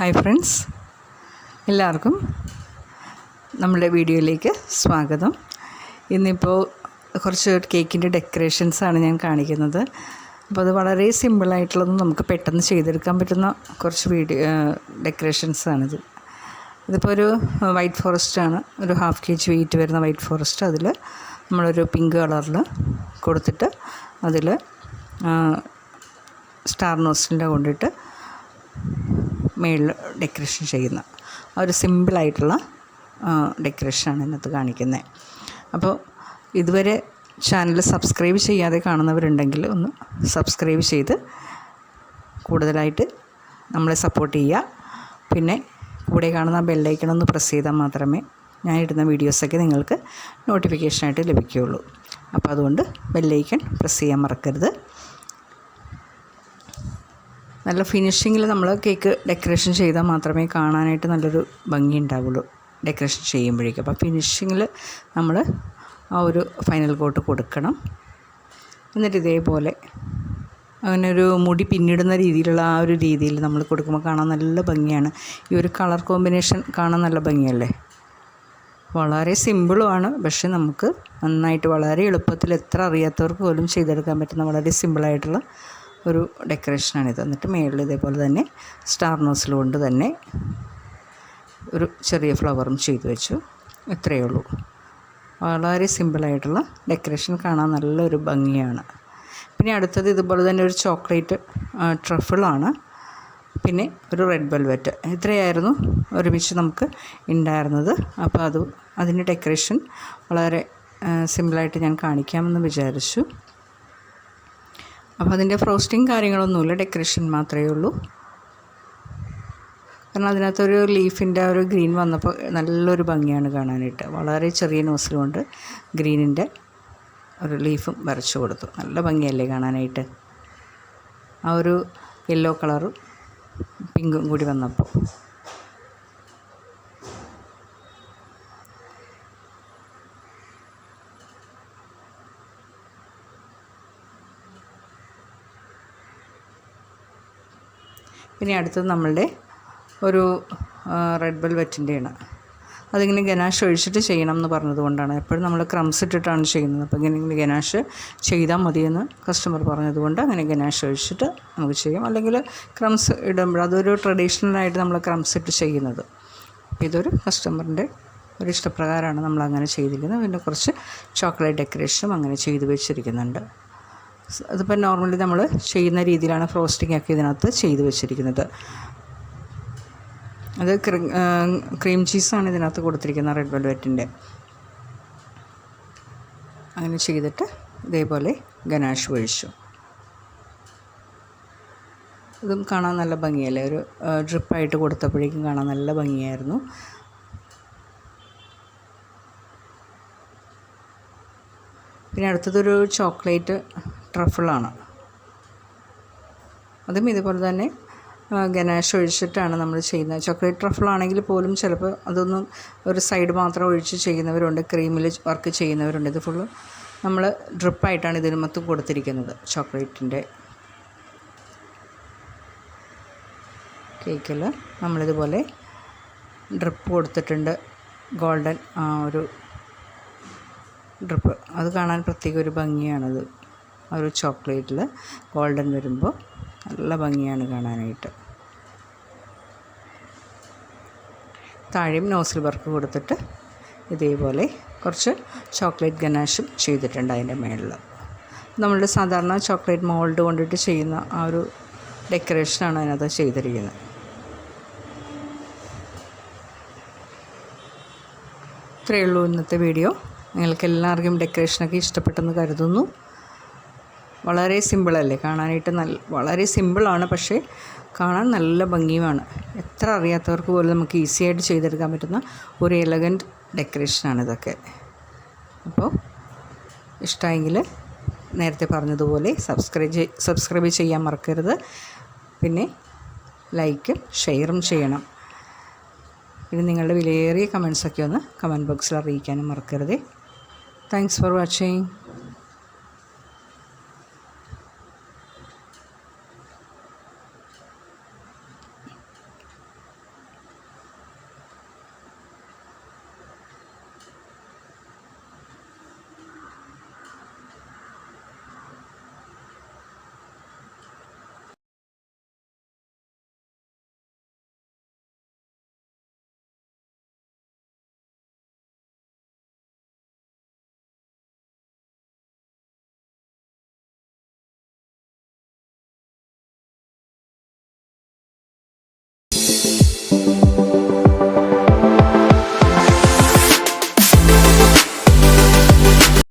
Hi friends. എല്ലാവർക്കും നമ്മുടെ വീഡിയോയിലേക്ക് സ്വാഗതം. ഇന്നിപ്പോൾ കുറച്ച് കേക്കിന്റെ ഡെക്കറേഷൻസാണ് ഞാൻ കാണിക്കുന്നത്. അപ്പോൾ അത് വളരെ സിമ്പിളായിട്ടുള്ളതും നമുക്ക് പെട്ടെന്ന് ചെയ്തെടുക്കാൻ പറ്റുന്ന കുറച്ച് വീഡിയോ ഡെക്കറേഷൻസാണിത്. ഇതിപ്പോൾ ഒരു വൈറ്റ് ഫോറസ്റ്റ് ആണ് ഒരു ഹാഫ് കെ ജി വെയിറ്റ് വരുന്ന വൈറ്റ് ഫോറസ്റ്റ്. അതിൽ നമ്മളൊരു പിങ്ക് കളറിൽ കൊടുത്തിട്ട് അതിൽ സ്റ്റാർ നോസിന്റെ കൊണ്ടിട്ട് മേളിൽ ഡെക്കറേഷൻ ചെയ്യുന്ന ആ ഒരു സിമ്പിളായിട്ടുള്ള ഡെക്കറേഷനാണ് ഇന്നത്തെ കാണിക്കുന്നത്. അപ്പോൾ ഇതുവരെ ചാനൽ സബ്സ്ക്രൈബ് ചെയ്യാതെ കാണുന്നവരുണ്ടെങ്കിൽ ഒന്ന് സബ്സ്ക്രൈബ് ചെയ്ത് കൂടുതലായിട്ട് നമ്മളെ സപ്പോർട്ട് ചെയ്യുക. പിന്നെ കൂടെ കാണുന്ന ബെല്ലൈക്കൺ ഒന്ന് പ്രസ് ചെയ്താൽ മാത്രമേ ഞാൻ ഇടുന്ന വീഡിയോസൊക്കെ നിങ്ങൾക്ക് നോട്ടിഫിക്കേഷനായിട്ട് ലഭിക്കുകയുള്ളൂ. അപ്പോൾ അതുകൊണ്ട് ബെല്ലൈക്കൺ പ്രസ് ചെയ്യാൻ മറക്കരുത്. നല്ല ഫിനിഷിങ്ങിൽ നമ്മൾ കേക്ക് ഡെക്കറേഷൻ ചെയ്താൽ മാത്രമേ കാണാനായിട്ട് നല്ലൊരു ഭംഗി ഉണ്ടാവുള്ളൂ. ഡെക്കറേഷൻ ചെയ്യുമ്പോഴേക്കും. അപ്പോൾ ഫിനിഷിങ്ങിൽ നമ്മൾ ആ ഒരു ഫൈനൽ കോട്ട് കൊടുക്കണം. എന്നിട്ട് ഇതേപോലെ അങ്ങനെ ഒരു മുടി പിന്നിടുന്ന രീതിയിലുള്ള ആ ഒരു രീതിയിൽ നമ്മൾ കൊടുക്കുമ്പോൾ കാണാൻ നല്ല ഭംഗിയാണ്. ഈ ഒരു കളർ കോമ്പിനേഷൻ കാണാൻ നല്ല ഭംഗിയല്ലേ? വളരെ സിമ്പിളുമാണ് പക്ഷെ നമുക്ക് നന്നായിട്ട് വളരെ എളുപ്പത്തിൽ എത്ര അറിയാത്തവർക്ക് പോലും ചെയ്തെടുക്കാൻ പറ്റുന്ന വളരെ സിമ്പിളായിട്ടുള്ള ഒരു ഡെക്കറേഷനാണിത് എന്നിട്ട് മേളിൽ ഇതേപോലെ തന്നെ സ്റ്റാർ നോസിൽ കൊണ്ട് തന്നെ ഒരു ചെറിയ ഫ്ലവറും ചെയ്തു വെച്ചു. ഇത്രയേ ഉള്ളൂ. വളരെ സിമ്പിളായിട്ടുള്ള ഡെക്കറേഷൻ കാണാൻ നല്ലൊരു ഭംഗിയാണ്. പിന്നെ അടുത്തത് ഇതുപോലെ തന്നെ ഒരു ചോക്ലേറ്റ് ട്രഫിളാണ്. പിന്നെ ഒരു റെഡ് വെൽവെറ്റ് ഇത്രയായിരുന്നു ഒരുമിച്ച് നമുക്ക് ഉണ്ടായിരുന്നത്. അപ്പോൾ അത് അതിന്റെ ഡെക്കറേഷൻ വളരെ സിമ്പിളായിട്ട് ഞാൻ കാണിക്കാമെന്ന് വിചാരിച്ചു. അപ്പോൾ അതിന്റെ ഫ്രോസ്റ്റിങ് കാര്യങ്ങളൊന്നുമില്ല ഡെക്കറേഷൻ മാത്രമേ ഉള്ളൂ. കാരണം അതിനകത്തൊരു ലീഫിന്റെ ഒരു ഗ്രീൻ വന്നപ്പോൾ നല്ലൊരു ഭംഗിയാണ് കാണാനായിട്ട്. വളരെ ചെറിയ നോസിൽ കൊണ്ട് ഗ്രീനിന്റെ ഒരു ലീഫും വരച്ചു കൊടുത്തു. നല്ല ഭംഗിയല്ലേ കാണാനായിട്ട്. ആ ഒരു യെല്ലോ കളറും പിങ്കും കൂടി വന്നപ്പോൾ. പിന്നെ അടുത്തത് നമ്മളുടെ ഒരു റെഡ് വെൽവെറ്റിന്റെയാണ് അതിങ്ങനെ ഗനാഷ് ഒഴിച്ചിട്ട് ചെയ്യണം എന്ന് പറഞ്ഞതുകൊണ്ടാണ് എപ്പോഴും നമ്മൾ ക്രംസ് ഇട്ടിട്ടാണ് ചെയ്യുന്നത്. അപ്പോൾ ഇങ്ങനെ ഗനാഷ് ചെയ്താൽ മതിയെന്ന് കസ്റ്റമർ പറഞ്ഞതുകൊണ്ട് അങ്ങനെ ഗനാഷ് ഒഴിച്ചിട്ട് നമുക്ക് ചെയ്യാം. അല്ലെങ്കിൽ ക്രംസ് ഇടുമ്പോൾ അതൊരു ട്രഡീഷണലായിട്ട് നമ്മൾ ക്രംസ് ഇട്ട് ചെയ്യുന്നത്. അപ്പോൾ ഇതൊരു കസ്റ്റമറിന്റെ ഒരു ഇഷ്ടപ്രകാരമാണ് നമ്മൾ അങ്ങനെ ചെയ്തിരിക്കുന്നത്. പിന്നെ കുറച്ച് ചോക്ലേറ്റ് ഡെക്കറേഷനും അങ്ങനെ ചെയ്തു വെച്ചിരിക്കുന്നുണ്ട്. അതിപ്പോൾ നോർമലി നമ്മൾ ചെയ്യുന്ന രീതിയിലാണ് ഫ്രോസ്റ്റിംഗ് ഒക്കെ ഇതിനകത്ത് ചെയ്തു വെച്ചിരിക്കുന്നത്. അത് ക്രീം ചീസാണ് ഇതിനകത്ത് കൊടുത്തിരിക്കുന്നത് റെഡ് വെൽവെറ്റിന്റെ അങ്ങനെ ചെയ്തിട്ട് ഇതേപോലെ ഗനാഷ് ഒഴിച്ചു. ഇതും കാണാൻ നല്ല ഭംഗിയല്ലേ? ഒരു ഡ്രിപ്പായിട്ട് കൊടുത്തപ്പോഴേക്കും കാണാൻ നല്ല ഭംഗിയായിരുന്നു. പിന്നെ അടുത്തതൊരു ചോക്ലേറ്റ് ട്രഫിളാണ് അതും ഇതുപോലെ തന്നെ ഗനാഷ് ഒഴിച്ചിട്ടാണ് നമ്മൾ ചെയ്യുന്നത്. ചോക്ലേറ്റ് ട്രഫിളാണെങ്കിൽ പോലും ചിലപ്പോൾ അതൊന്നും ഒരു സൈഡ് മാത്രം ഒഴിച്ച് ചെയ്യുന്നവരുണ്ട് ക്രീമിൽ വർക്ക് ചെയ്യുന്നവരുണ്ട്. ഇത് ഫുള്ള് നമ്മൾ ഡ്രിപ്പായിട്ടാണ് ഇതിന് മൊത്തം കൊടുത്തിരിക്കുന്നത് ചോക്ലേറ്റിന്റെ. കേക്കിൽ നമ്മളിതുപോലെ ഡ്രിപ്പ് കൊടുത്തിട്ടുണ്ട് ഗോൾഡൻ ഒരു ഡ്രിപ്പ് അത് കാണാൻ പ്രത്യേക ഒരു ഭംഗിയാണത്. ഒരു ചോക്ലേറ്റിൽ ഗോൾഡൻ വരുമ്പോൾ നല്ല ഭംഗിയാണ് കാണാനായിട്ട്. താഴെയും നോസിൽ വർക്ക് കൊടുത്തിട്ട് ഇതേപോലെ കുറച്ച് ചോക്ലേറ്റ് ഗനാഷും ചെയ്തിട്ടുണ്ട് അതിന്റെ മുകളിൽ നമ്മളുടെ സാധാരണ ചോക്ലേറ്റ് മോൾഡ് കൊണ്ടിട്ട് ചെയ്യുന്ന ആ ഒരു ഡെക്കറേഷനാണ് അതിനകത്ത് ചെയ്തിരിക്കുന്നത്. ഇത്രയേ ഉള്ളൂ ഇന്നത്തെ വീഡിയോ. നിങ്ങൾക്ക് എല്ലാവർക്കും ഡെക്കറേഷനൊക്കെ ഇഷ്ടപ്പെട്ടെന്ന് കരുതുന്നു. വളരെ സിമ്പിളല്ലേ കാണാനായിട്ട് നല്ല വളരെ സിമ്പിളാണ് പക്ഷേ കാണാൻ നല്ല ഭംഗിയുമാണ്. എത്ര അറിയാത്തവർക്ക് പോലും നമുക്ക് ഈസി ആയിട്ട് ചെയ്തെടുക്കാൻ പറ്റുന്ന ഒരു എലഗന്റ് ഡെക്കറേഷനാണ് ഇതൊക്കെ. അപ്പോൾ ഇഷ്ടമെങ്കിൽ നേരത്തെ പറഞ്ഞതുപോലെ സബ്സ്ക്രൈബ് സബ്സ്ക്രൈബ് ചെയ്യാൻ മറക്കരുത്. പിന്നെ ലൈക്കും ഷെയറും ചെയ്യണം. പിന്നെ നിങ്ങളുടെ വിലയേറിയ കമൻസൊക്കെ ഒന്ന് കമന്റ് ബോക്സിൽ അറിയിക്കാനും മറക്കരുത്. Thanks for watching